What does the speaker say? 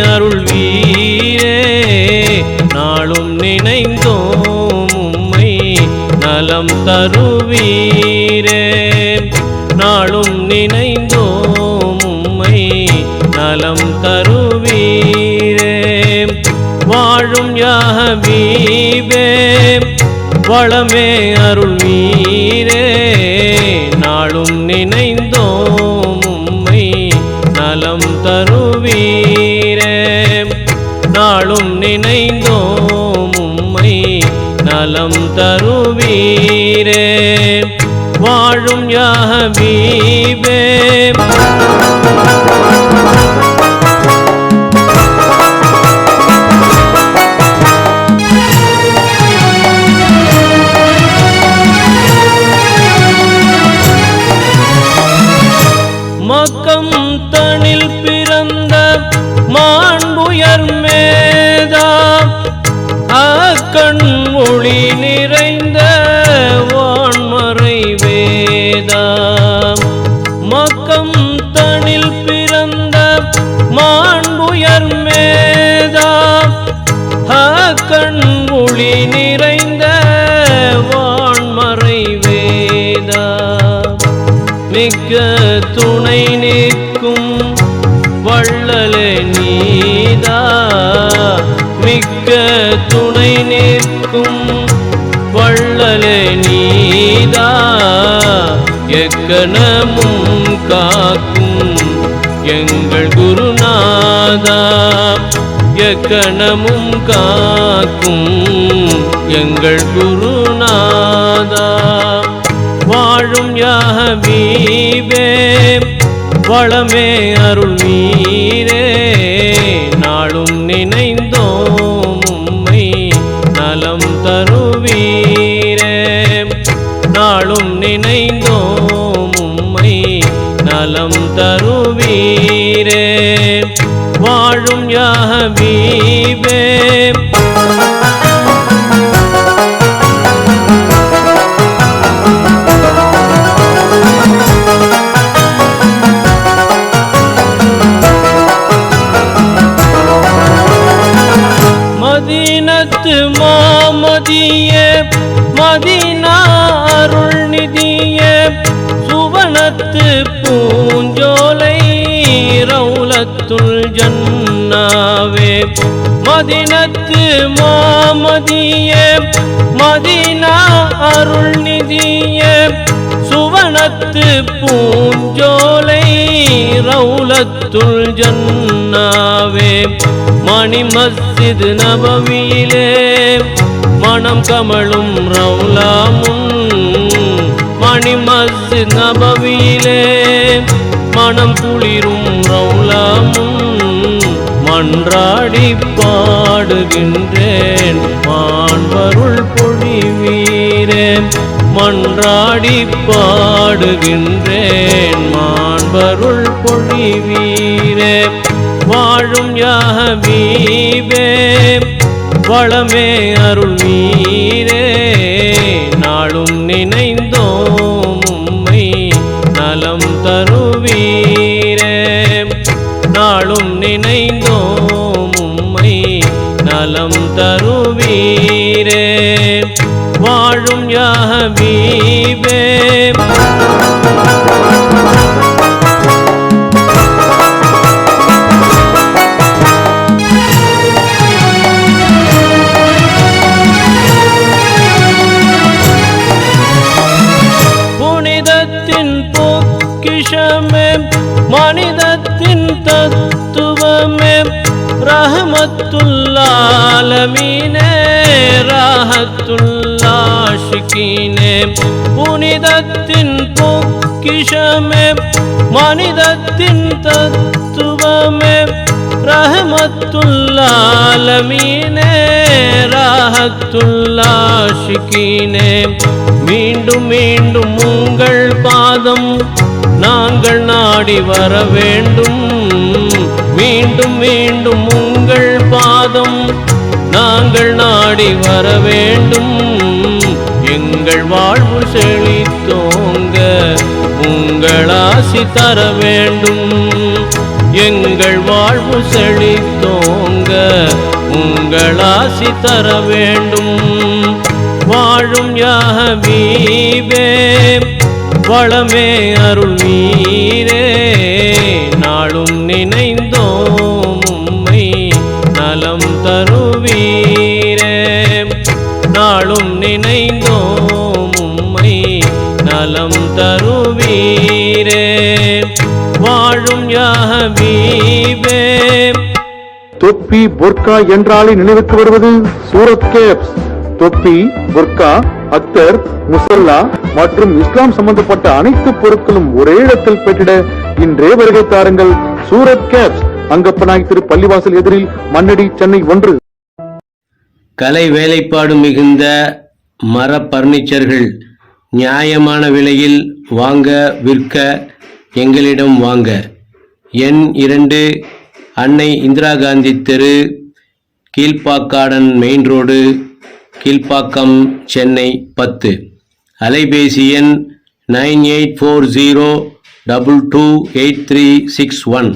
அருள்வீரே நாளும் நினைந்தோம் உம்மை நலம் தருவீரே. நாளும் நினைந்தோம் உம்மை நலம் தருவீரே. வாழும் யாகவீபே வளமே அருள்வீரே. நாளும் நினைந்தோம் உம்மை நலம் தருவீர் நாளும் நினைந்தோம் உம்மை நலம் தருவீரே. வாழும் யாஹபீபே மிக்க துணை நிற்கும் வள்ளலே நீதா. மிக்க துணை நிற்கும் வள்ளலே நீதா. எக்கணமும் காக்கும் எங்கள் குருநாதா. எக்கணமும் காக்கும் எங்கள் குருநாதா. வாழும் யாஹபீபே வளமே அருள் மீரே நாளும் நினைந்தோம் உம்மை நலம் தருவீரே. நாளும் நினைந்தோம் உம்மை நலம் தருவீரே. வாழும் யாஹபீபே மதீனத்து மாமதிய மதினாருள் நிதிய சுவனத்து பூஞ்சோலை ரவுலத்துள் ஜன்னாவே. மதினத்து மாமதிய மதீனா அருள் நிதிய சுவனத்து பூஞ்சோலை ரவுலத்துள் ஜன்னாவே. மணிமஸ் மஸ்ஜித் நபவியிலே மனம் கமழும் ரவுலாமுன் மணி மஸ்ஜித் நபவியிலே மனம் குளிரும் ரவுலாமுன் மன்றாடி பாடுகின்றேன். மாண்பருள் பொழிவீரே மன்றாடி பாடுகின்றேன். மாண்பருள் பொழிவீரே வாழும் யாஹபீபே வளமே அருள் நீரே. நாளும் நினைந்தோம் உம்மை நலம் தருவீரே. நாளும் நினைந்தோம் உம்மை நலம் தருவீரே. வாழும் யாஹபீபே ரஹமத்துல்லாலமீனே ராஹத்துல்லாஷிகீனே புனிதத்தின் பொக்கிஷமே மனிதத்தின் தத்துவமே ரஹமத்துல்லாலமீனே ராஹத்துல்லாஷிகீனே. மீண்டும் மீண்டும் உங்கள் பாதம் நாங்கள் நாடி வர வேண்டும். மீண்டும் மீண்டும் உங்கள் பாதம். நாங்கள் நாடி வர வேண்டும். எங்கள் வாழ்வு செழித்தோங்க உங்கள் ஆசி தர வேண்டும். எங்கள் வாழ்வு செழித்தோங்க உங்கள் ஆசி தர வேண்டும். வாழும் யாஹபீபே வளமே அருள் நீரே. நாளும் நினை நலம் தருவீரே. நாளும் நினைந்தோம் உம்மை நலம் தருவீரே. வாழும் யாஹபீபே தொப்பி புர்கா என்றாலே நினைவுக்கு வருவது சூரத் கேப்ஸ். தொப்பி புர்கா அத்தர் முசல்லா மற்றும் இஸ்லாம் சம்பந்தப்பட்ட அனைத்து பொருட்களும் ஒரே இடத்தில் பெற்றிட இன்றே வருகை தாருங்கள் சூரத் கேப்ஸ். அங்கப்பநாய் திரு பள்ளிவாசல் எதிரில் மண்ணடி சென்னை ஒன்று. கலை வேலைப்பாடு மிகுந்த மர பர்னிச்சர்கள் நியாயமான விலையில் வாங்க விற்க எங்களிடம் வாங்க. எண் இரண்டு அன்னை இந்திரா காந்தி தெரு கீழ்ப்பாக்காடன் மெயின் ரோடு கீழ்ப்பாக்கம் சென்னை பத்து. அலைபேசி எண் nine eight four zero double two eight three six one.